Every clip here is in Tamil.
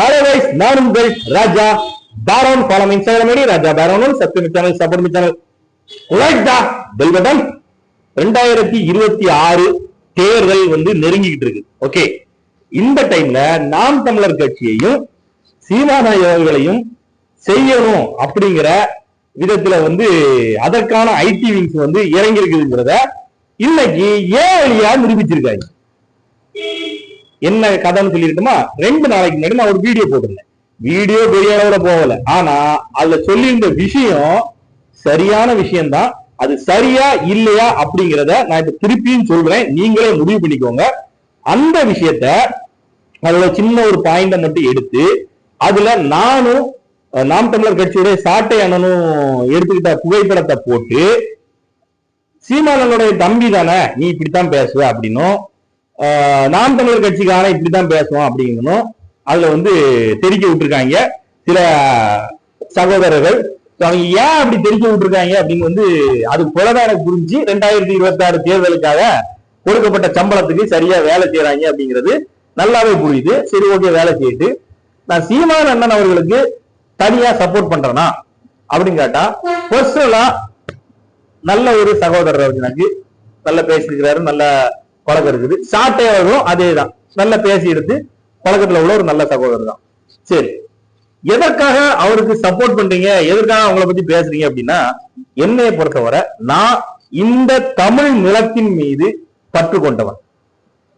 ஹலோ கைஸ் நான் உங்கள் Raja Baron. Follow Instagram ID Raja பாரோனும் subscribe channel support channel like the bell button ரெண்டாயிரத்தி இருபத்தி ஆறு தேர்தல் வந்து நெருங்கிக்கிட்டு இருக்கு. ஓகே இந்த டைம்ல நாம் தமிழர் கட்சியையும் சீமானா அவர்களையும் செய்யணும் அப்படிங்கிற விதத்துல வந்து அதற்கான ஐடி விங்ஸ் வந்து இறங்கி இருக்குதுங்கிறத இன்னைக்கு ஏன் வழியா நிரூபிச்சிருக்காங்க. என்ன கதைன்னு சொல்லிருக்குமா ரெண்டு நாளைக்கு முன்னாடி நான் ஒரு வீடியோ போட்டிருந்தேன். வீடியோ பெரிய அளவுல போகல. ஆனா அதுல சொல்லியிருந்த விஷயம் சரியான விஷயம்தான். அது சரியா இல்லையா அப்படிங்கிறத நான் இப்ப திருப்பியும் சொல்றேன். நீங்களே முடிவு பண்ணிக்கோங்க. அந்த விஷயத்த அதோட சின்ன ஒரு பாயிண்ட மட்டும் எடுத்து அதுல நானும் நாம் தமிழர் கட்சியுடைய சாட்டை அண்ணனும் எடுத்துக்கிட்ட புகைப்படத்தை போட்டு சீமானனுடைய தம்பி தானே நீ இப்படித்தான் பேசுவ அப்படின்னும் நாம் தமிழர் கட்சிக்கான இப்படித்தான் பேசுவோம் அப்படிங்கணும். அதுல வந்து தெரிக்க விட்டுருக்காங்க. சில சகோதரர்கள். அவங்க ஏன் அப்படி தெரிக்க விட்டுருக்காங்க அப்படின்னு வந்து அது போலதான் எனக்கு புரிஞ்சு ரெண்டாயிரத்தி இருபத்தி ஆறு தேர்தலுக்காக கொடுக்கப்பட்ட சம்பளத்துக்கு சரியா வேலை செய்யறாங்க அப்படிங்கிறது நல்லாவே புரியுது. சரி ஓகே வேலை செய்யிட்டு நான் சீமான அண்ணன் அவர்களுக்கு தனியா சப்போர்ட் பண்றேனா அப்படின்னு கேட்டா பர்சனலா நல்ல ஒரு சகோதரர் எனக்கு. நல்லா பேசியிருக்கிறாரு நல்ல பழக்கம் இருக்குது. சாட்டையாளரும் அதே தான் நல்லா பேசி எடுத்து பழக்கத்துல உள்ள ஒரு நல்ல சகோதரர் தான். சரி. எதற்காக அவருக்கு சப்போர்ட் பண்றீங்க? எதற்காக அவங்கள பத்தி பேசுறீங்க அப்படின்னா என்னைய பொறுத்தவரை நான் இந்த தமிழ் நிலத்தின் மீது பற்று கொண்டவன்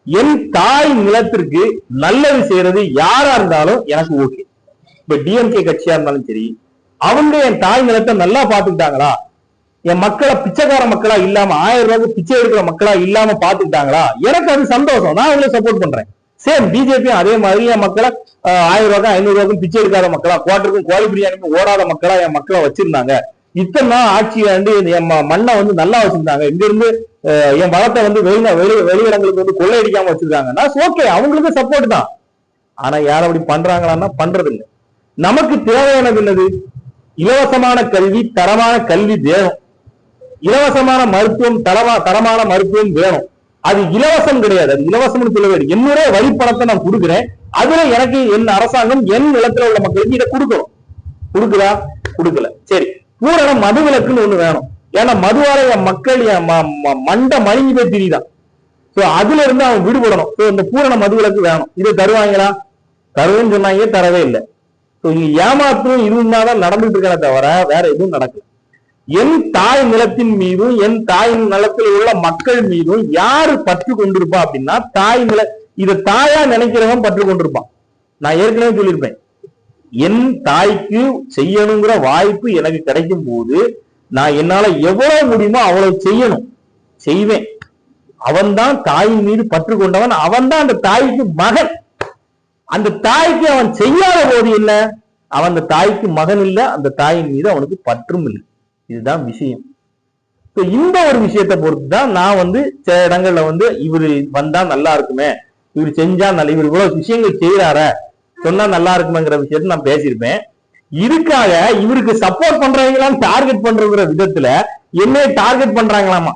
என் தாய் நிலத்திற்கு நல்லது செய்யறது யாரா இருந்தாலும் எனக்கு ஓகே இப்ப டிஎம்கே கட்சியா இருந்தாலும் சரி அவங்க என் தாய் நிலத்தை நல்லா பாத்துக்கிட்டாங்களா என் மக்களை பிச்சைக்கார மக்களா இல்லாம ஆயிரம் ரூபாய்க்கு பிச்சை எடுக்கிற மக்களா இல்லாம பாத்துக்கிட்டாங்களா எனக்கு அது சந்தோஷம். நான் அவங்கள சப்போர்ட் பண்றேன். சேம் பிஜேபியும் அதே மாதிரி என் மக்களை ஆயிரம் ரூபாய்க்கும் ஐநூறு ரூபாய்க்கும் பிச்சை எடுக்காத மக்களா குவாட்டருக்கும் கோழி பிரியாணிக்கும் ஓடாத மக்களா என் மக்களை வச்சிருந்தாங்க. இத்தனை நாள் ஆட்சி ஆண்டு என் ம- மண்ணை வந்து நல்லா வச்சிருந்தாங்க. இங்க இருந்து என் வளத்தை வந்து வெளி வெளி வெளியிடங்களுக்கு வந்து கொள்ளையடிக்காம வச்சிருக்காங்கன்னா ஓகே அவங்களுக்கு சப்போர்ட் தான். ஆனா யாரும் அப்படி பண்றாங்களான்னா பண்றது இல்லை நமக்கு தேவையானது என்னது? இலவசமான கல்வி தரமான கல்வி வேணும் இலவசமான மருத்துவம் தரமா தரமான மருத்துவம் வேணும். அது இலவசம் கிடையாது. அது இலவசம்னு சொல்ல வேண்டும் என்னுடைய பணத்தை நான் கொடுக்குறேன். அதுல எனக்கு என் அரசாங்கம் என் நிலத்துல உள்ள மக்களுக்கு இதை கொடுக்கணும். கொடுக்குதா? கொடுக்கல. சரி. பூரண மதுவிலக்குன்னு ஒண்ணு வேணும். ஏன்னா மதுவால என் மக்கள் என் ம- ம- மண்டை மழுங்கி போய் திரிதான் சோ அதுல இருந்து அவன் விடுபடணும். சோ இந்த பூரண மதுவிலக்கு வேணும். இதை தருவாங்களா? தருவேன்னு சொன்னாங்க தரவே இல்லை. சோ இங்க ஏமாற்றும் இதுவும் தான் நடந்துட்டு இருக்கே தவிர வேற எதுவும் நடக்கல. என் தாய் நிலத்தின் மீதும் என் தாய் நிலத்தில் உள்ள மக்கள் மீதும் யாரு பற்று கொண்டிருப்பா அப்படின்னா தாய் நில இத தாயா நினைக்கிறவன் பற்று கொண்டிருப்பான். நான் ஏற்கனவே சொல்லியிருப்பேன். என் தாய்க்கு செய்யணுங்கிற வாய்ப்பு எனக்கு கிடைக்கும் போது நான் என்னால எவ்வளவு முடியுமோ அவ்வளவு செய்யணும். செய்வேன். அவன்தான் தாயின் மீது பற்று கொண்டவன். அவன்தான் அந்த தாய்க்கு மகன். அந்த தாய்க்கு அவன் செய்யாத போது என்ன? அவன் அந்த தாய்க்கு மகன் இல்ல அந்த தாயின் மீது அவனுக்கு பற்றும் இல்லை. இதுதான் விஷயம். இப்போ இந்த ஒரு விஷயத்தை பொறுத்து தான் நான் வந்து சில இடங்கள்ல வந்து இவரு வந்தா நல்லா இருக்குமே இவர் செஞ்சா நல்ல இவர் இவ்வளவு விஷயங்கள் செய்யறார சொன்னா நல்லா இருக்குமேங்கிற விஷயத்தை நான் பேசியிருப்பேன். இதுக்காக இவருக்கு சப்போர்ட் பண்றவங்களாம் டார்கெட் பண்றங்கிற விதத்துல என்னைய டார்கெட் பண்றாங்களாமா?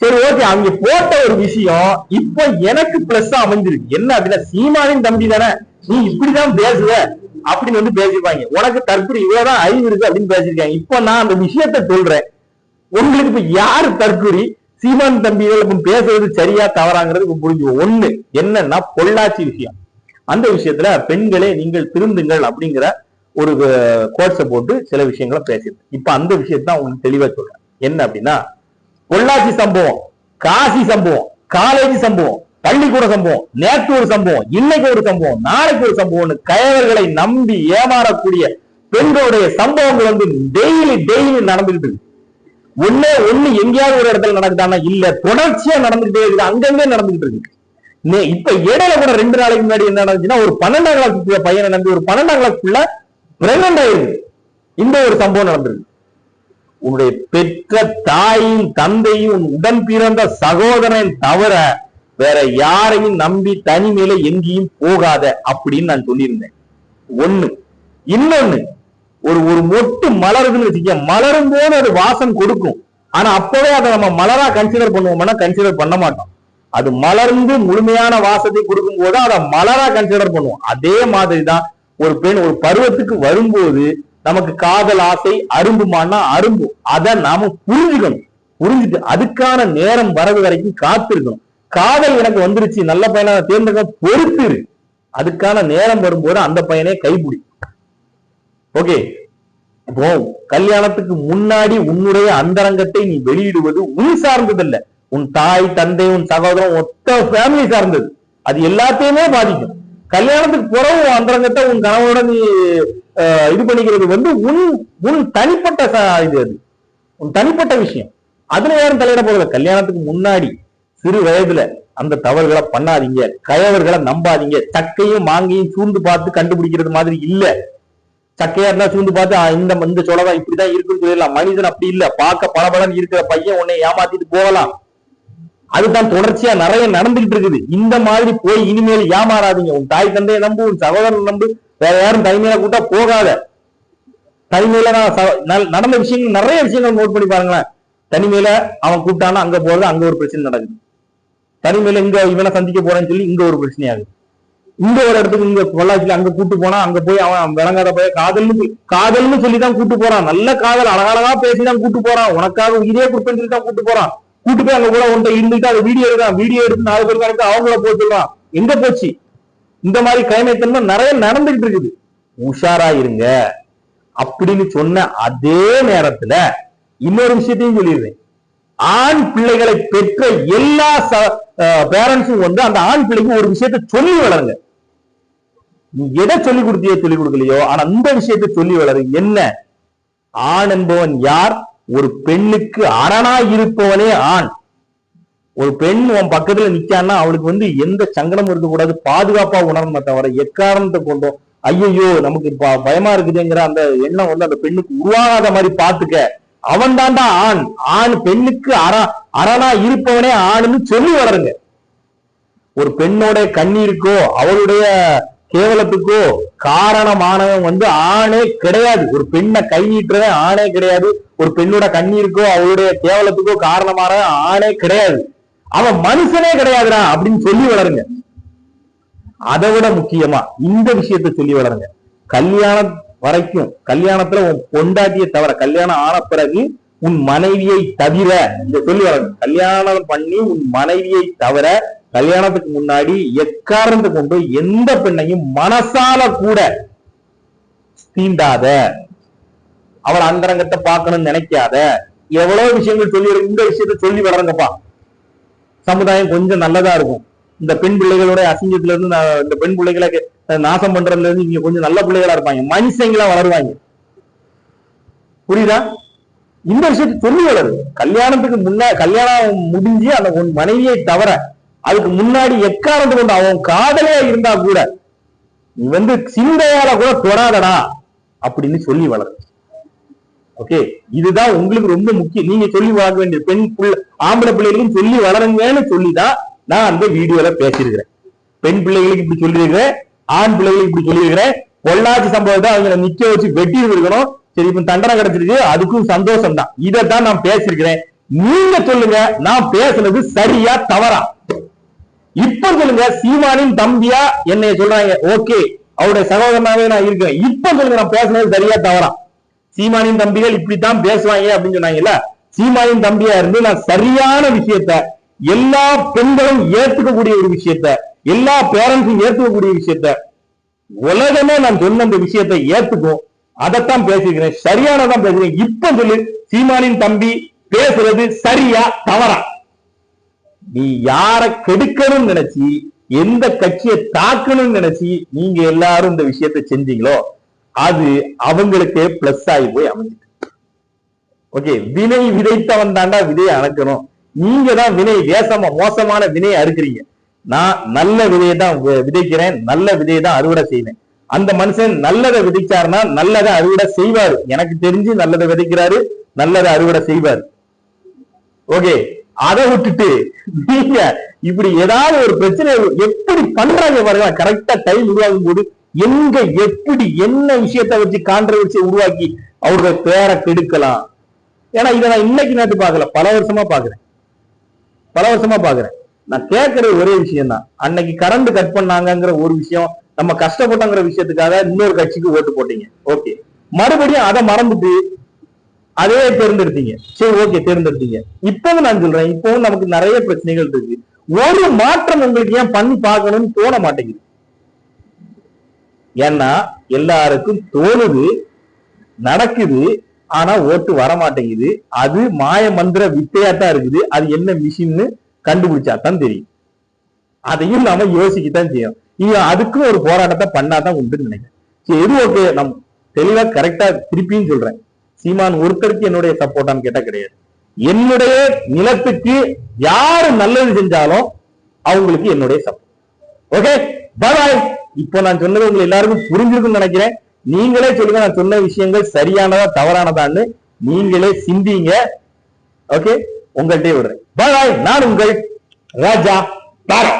சரி ஓகே அவங்க போட்ட ஒரு விஷயம் இப்போ எனக்கு பிளஸ் அமைஞ்சிருக்கு. என்ன அப்படின்னா சீமானின் தம்பி தானே? நீ இப்படிதான் பேசுவ. அப்படின்னு வந்து பேசிப்பாங்க. உனக்கு தற்கொலை இவ்வளவுதான் அறிவு இருக்கு அப்படின்னு பேசியிருக்காங்க. இப்போ நான் அந்த விஷயத்த சொல்றேன். உங்களுக்கு இப்ப யாரு தற்கொலை? சீமான் தம்பிகள் இப்ப பேசுறது சரியா தவறாங்கிறது இப்ப புரிஞ்சு ஒண்ணு என்னன்னா பொள்ளாச்சி விஷயம். அந்த விஷயத்துல பெண்களே நீங்கள் திருந்துங்கள் அப்படிங்கிற ஒரு கோட்ஸை போட்டு சில விஷயங்களை பேசியிருக்கேன் இப்ப அந்த விஷயத்தான் உங்களுக்கு தெளிவா சொல்றேன். என்ன அப்படின்னா பொள்ளாச்சி சம்பவம் காசி சம்பவம் காலேஜ் சம்பவம் பள்ளிக்கூட சம்பவம் நேற்று ஒரு சம்பவம் இன்னைக்கு ஒரு சம்பவம் நாளைக்கு ஒரு சம்பவம்னு கயவர்களை நம்பி ஏமாறக்கூடிய பெண்களுடைய சம்பவங்கள் வந்து டெய்லி டெய்லி நடந்துகிட்டு இருக்கு. ஒண்ணே ஒண்ணு எங்கேயாவது ஒரு இடத்துல நடக்குதானா இல்ல தொடர்ச்சியா நடந்துகிட்டே இருக்குது அங்கங்கே நடந்துகிட்டு இருக்கு. நே- இப்ப இடையில கூட ரெண்டு நாளைக்கு முன்னாடி என்ன நடந்துச்சுன்னா ஒரு பன்னெண்டாம் கிளாஸ் பையனை நம்பி ஒரு பன்னெண்டாம் கிளாஸ்க்குள்ள பிரெக்னன்ட் ஆயிருக்கு. இந்த ஒரு சம்பவம் நடந்திருக்கு. உன்னுடைய பெற்ற தாயும் தந்தையும் உடன் பிறந்த சகோதரன் தவிர வேற யாரையும் நம்பி தனிமையில எங்கேயும் போகாத அப்படின்னு நான் சொல்லியிருந்தேன். ஒண்ணு. இன்னொன்னு ஒரு ஒரு மொட்டு மலருதுன்னு வச்சுக்க மலரும் போது அது வாசம் கொடுக்கும். ஆனா அப்பவே அதை நம்ம மலரா கன்சிடர் பண்ணுவோம்னா கன்சிடர் பண்ண மாட்டோம். அது மலர்ந்து முழுமையான வாசத்தை கொடுக்கும் போது அதை மலரா கன்சிடர் பண்ணுவோம். அதே மாதிரி தான் ஒரு பெண் ஒரு பருவத்துக்கு வரும்போது நமக்கு காதல் ஆசை அரும்புமானா அரும்பும் அதை நாம புரிஞ்சுக்கணும். புரிஞ்சுட்டு அதுக்கான நேரம் வரது வரைக்கும் காத்திருக்கணும். காதல் எனக்கு வந்துருச்சு நல்ல பையனா தேர்ந்தெடுக்க பொறுத்து அதுக்கான நேரம் வரும்போது அந்த பையனே கைபிடி ஓகே இப்போ கல்யாணத்துக்கு முன்னாடி உன்னுடைய அந்தரங்கத்தை நீ வெளியிடுவது உன் சார்ந்ததல்ல. உன் தாய் தந்தை உன் சகோதரம் மொத்த ஃபேமிலி சார்ந்தது. அது எல்லாத்தையுமே பாதிக்கும். கல்யாணத்துக்கு பிறகு உன் அந்தரங்கத்தை உன் கணவனோட நீ இது பண்ணிக்கிறது வந்து உன் உன் தனிப்பட்ட இது அது. உன் தனிப்பட்ட விஷயம். அதுல யாரும் தலையிட போறது கல்யாணத்துக்கு முன்னாடி சிறு வயதுல அந்த தவறுகளை பண்ணாதீங்க. கயவர்களை நம்பாதீங்க. சக்கையும் மாங்கையும் சூழ்ந்து பார்த்து கண்டுபிடிக்கிறது மாதிரி இல்ல. சக்கையா இருந்தா சூழ்ந்து பார்த்து இந்த இந்த சொலதான் இப்படிதான் இருக்குன்னு சொல்லிடலாம். மனிதன் அப்படி இல்ல. பார்க்க பளபளன்னு இருக்கிற பையன் உன்னை ஏமாத்திட்டு போகலாம். அதுதான் தொடர்ச்சியா நிறைய நடந்துகிட்டு இருக்குது. இந்த மாதிரி போய் இனிமேல் ஏமாறாதீங்க. உன் தாய் தந்தையை நம்பு உன் சகோதரன் நம்பு. வேற யாரும் தனிமையில கூட்டா போகாத. தனிமையில நான் நல்- நடந்த விஷயங்கள் நிறைய விஷயங்கள் நோட் பண்ணி பாருங்களேன். தனிமையில அவன் கூப்பிட்டானா அங்க போறது அங்க ஒரு பிரச்சனை நடக்குது. தனிமையில இங்க இவனை சந்திக்க போறேன்னு சொல்லி இங்க ஒரு பிரச்சனை ஆகுது இங்க ஒரு இடத்துக்கு இங்க பொள்ளாச்சியில அங்க கூட்டு போனா அங்க போய் அவன் விளங்காத போய் காதல்னு காதல்னு சொல்லி தான் கூட்டு போறான். நல்ல காதல் அழகழகா பேசி தான் கூட்டு போறான். உனக்காக உயிரே கொடுப்பேன்னு சொல்லி தான் கூட்டு போறான். கூட்டு போய் அங்க கூட உன்ட்ட இருந்துட்டு அதை வீடியோ எடுக்கான் வீடியோ எடுத்து நாலு பேருக்கு அனுப்பி அவங்கள போய் சொல்றான். எங்க போச்சு? இந்த மாதிரி கைமைத்தன்மை நிறைய நடந்துகிட்டு இருக்குது. உஷாரா இருங்க. அப்படின்னு சொன்ன அதே நேரத்துல இன்னொரு விஷயத்தையும் சொல்லிடுறேன். ஆண் பிள்ளைகளை பெற்ற எல்லா பேரண்ட்ஸும் வந்து அந்த ஆண் பிள்ளைக்கு ஒரு விஷயத்தை சொல்லி வளருங்க. நீ எதை சொல்லி கொடுத்தியோ சொல்லி கொடுக்கலையோ ஆனா அந்த விஷயத்தை சொல்லி வளரு. என்ன? ஆண் என்பவன் யார்? ஒரு பெண்ணுக்கு அரணா இருப்பவனே ஆண். ஒரு பெண் உன் பக்கத்துல நிக்கான்னா அவளுக்கு வந்து எந்த சங்கடமும் இருக்கக்கூடாது. பாதுகாப்பா உணரணுமே தவிர எக்காரணத்தை கொண்டோம் ஐயையோ நமக்கு ப- பயமா இருக்குதுங்கிற அந்த எண்ணம் வந்து அந்த பெண்ணுக்கு உருவாகாத மாதிரி பாத்துக்க அவன் தான்டா ஆண். ஆண் பெண்ணுக்கு அற அரணா இருப்பவனே ஆணுன்னு சொல்லி வளருங்க. ஒரு பெண்ணோட கண்ணீருக்கோ அவளுடைய கேவலத்துக்கோ காரணமானவன் வந்து ஆணே கிடையாது. ஒரு பெண்ணை கை நீட்டுறவன் ஆணே கிடையாது. ஒரு பெண்ணோட கண்ணீருக்கோ அவளுடைய கேவலத்துக்கோ காரணமானவன் ஆணே கிடையாது. அவன் மனுஷனே கிடையாதுடா அப்படின்னு சொல்லி வளருங்க. அதை விட முக்கியமா இந்த விஷயத்தை சொல்லி வளருங்க. கல்யாணம் வரைக்கும் கல்யாணத்துல உன் பொண்டாட்டியை தவிர கல்யாணம் ஆன பிறகு உன் மனைவியை தவிர இந்த சொல்லி வரணும் கல்யாணம் பண்ணி உன் மனைவியை தவிர கல்யாணத்துக்கு முன்னாடி எக்காரணத்தை கொண்டு எந்த பெண்ணையும் மனசால கூட தீண்டாத அவள் அந்தரங்கத்தை பார்க்கணும்னு நினைக்காத எவ்வளவு விஷயங்கள் சொல்லி இந்த விஷயத்த சொல்லி வளருங்கப்பா சமுதாயம் கொஞ்சம் நல்லதா இருக்கும். இந்த பெண் பிள்ளைகளோட அசிங்கத்துல இருந்து இந்த பெண் பிள்ளைகளை நாசம் பண்றதுல இருந்து இங்க கொஞ்சம் நல்ல பிள்ளைகளா இருப்பாங்க. மனுஷங்களா வளருவாங்க. புரியுதா? இந்த விஷயத்தை சொல்லி வளரு கல்யாணத்துக்கு முன்னா கல்யாணம் முடிஞ்சு அந்த உன் மனைவியை தவிர அதுக்கு முன்னாடி எக்காரணத்து கொண்டு அவன் காதலையா இருந்தா கூட நீ வந்து சிந்தையால கூட தொடாதடா அப்படின்னு சொல்லி வளரு ஓகே? இதுதான் உங்களுக்கு ரொம்ப முக்கியம். நீங்க சொல்லி வளர்க்க வேண்டிய பெண் பிள்ளை ஆம்பளை பிள்ளைகளுக்கும் சொல்லி வளருங்கன்னு சொல்லிதான் நான் அந்த வீடியோல பேசியிருக்கிறேன். பெண் பிள்ளைகளுக்கு இப்படி சொல்லியிருக்கிறேன். ஆண் பிள்ளைகள் இப்படி சொல்லியிருக்கிறேன் பொள்ளாச்சி சம்பவத்தை அவங்களை நிக்க வச்சு வெட்டி இருக்கணும் சரி இப்ப தண்டனை கிடைச்சிருக்கு. அதுக்கும் சந்தோஷம் தான் இதைத்தான் நான் பேசியிருக்கிறேன். நீங்க சொல்லுங்க நான் பேசுனது சரியா தவறா? இப்ப சொல்லுங்க சீமானின் தம்பியா என்னைய சொல்றாங்க. ஓகே அவருடைய சகோதரனாவே நான் இருக்கேன் இப்ப சொல்லுங்க நான் பேசுனது சரியா தவறா? சீமானின் தம்பிகள் இப்படித்தான் பேசுவாங்க அப்படின்னு சொன்னாங்கல்ல? சீமானின் தம்பியா இருந்து நான் சரியான விஷயத்த எல்லா பெண்களும் ஏத்துக்கக்கூடிய ஒரு விஷயத்த எல்லா பேரண்ட்ஸும் ஏத்துக்கக்கூடிய விஷயத்த உலகமே நான் சொன்ன அந்த விஷயத்தை ஏத்துக்கும். அதைத்தான் பேசிக்கிறேன் சரியானதான் பேசுறேன் இப்ப சொல்லு சீமானின் தம்பி பேசுறது சரியா தவறா? நீ யார கெடுக்கணும்னு நினைச்சு எந்த கட்சியை தாக்கணும்னு நினைச்சு நீங்க எல்லாரும் இந்த விஷயத்தை செஞ்சீங்களோ அது அவங்களுக்கே பிளஸ் ஆகி போய் அமைஞ்சிட்டு ஓகே வினை விதைத்தவன் தாண்டா விதையை அணக்கணும். நீங்க தான் வினை வேசமா மோசமான வினையை அறுக்கிறீங்க. நான் நல்ல விதையை தான் வி- விதைக்கிறேன் நல்ல விதையை தான் அறுவடை செய்வேன். அந்த மனுஷன் நல்லதை விதைச்சாருன்னா நல்லதை அறுவடை செய்வாரு. எனக்கு தெரிஞ்சு நல்லதை விதைக்கிறாரு நல்லதை அறுவடை செய்வாரு. ஓகே? அதை விட்டுட்டு நீங்க இப்படி ஏதாவது ஒரு பிரச்சனை எப்படி பண்றாங்க பாருங்க கரெக்டா டைம் உருவாகும் போது எங்க எப்படி என்ன விஷயத்தை வச்சு கான்ட்ரவர்சி உருவாக்கி அவருடைய பேரை கெடுக்கலாம். ஏன்னா இதை நான் இன்னைக்கு நேற்று பார்க்கல. பல வருஷமா பாக்குறேன் பல வருஷமா பாக்குறேன் நான் கேட்கறது ஒரே விஷயம் தான் அன்னைக்கு கரண்ட் கட் பண்ணாங்கங்கிற ஒரு விஷயம் நம்ம கஷ்டப்பட்டோங்கிற விஷயத்துக்காக இன்னொரு கட்சிக்கு ஓட்டு போட்டீங்க. ஓகே மறுபடியும் அதை மறந்துட்டு அதே தேர்ந்தெடுத்தீங்க. சரி ஓகே தேர்ந்தெடுத்தீங்க. இப்பவும் நான் சொல்றேன் இப்பவும் நமக்கு நிறைய பிரச்சனைகள் இருக்கு. ஒரு மாற்றம் உங்களுக்கு ஏன் பண்ணி பார்க்கணும்னு தோண மாட்டேங்குது. ஏன்னா எல்லாருக்கும் தோணுது நடக்குது ஆனா ஓட்டு வர மாட்டேங்குது அது மாய மந்திர வித்தையாட்டா இருக்குது. அது என்ன மிஷின்னு கண்டுபிடிச்சா தான் தெரியும். அதையும் நாம யோசிக்கத்தான் செய்யும் இங்க அதுக்கும் ஒரு போராட்டத்தை பண்ணாதான் உண்டுன்னு நினைக்கிறேன். சரி எது ஓகே நம் தெளிவா கரெக்டா திருப்பியும் சொல்றேன். சீமான் ஒருத்தருக்கு என்னுடைய சப்போர்ட்டான்னு கேட்டா கிடையாது. என்னுடைய நிலத்துக்கு யாரு நல்லது செஞ்சாலும் அவங்களுக்கு என்னுடைய சப்போர்ட் ஓகே பாய் இப்போ நான் சொன்னது உங்களுக்கு எல்லாருக்கும் புரிஞ்சிருக்குன்னு நினைக்கிறேன். நீங்களே சொல்லுங்க நான் சொன்ன விஷயங்கள் சரியானதா தவறானதான்னு நீங்களே சிந்திங்க. ஓகே உங்கள்கிட்டயே விடுறேன். பாய் நான் உங்கள் ராஜா பாரா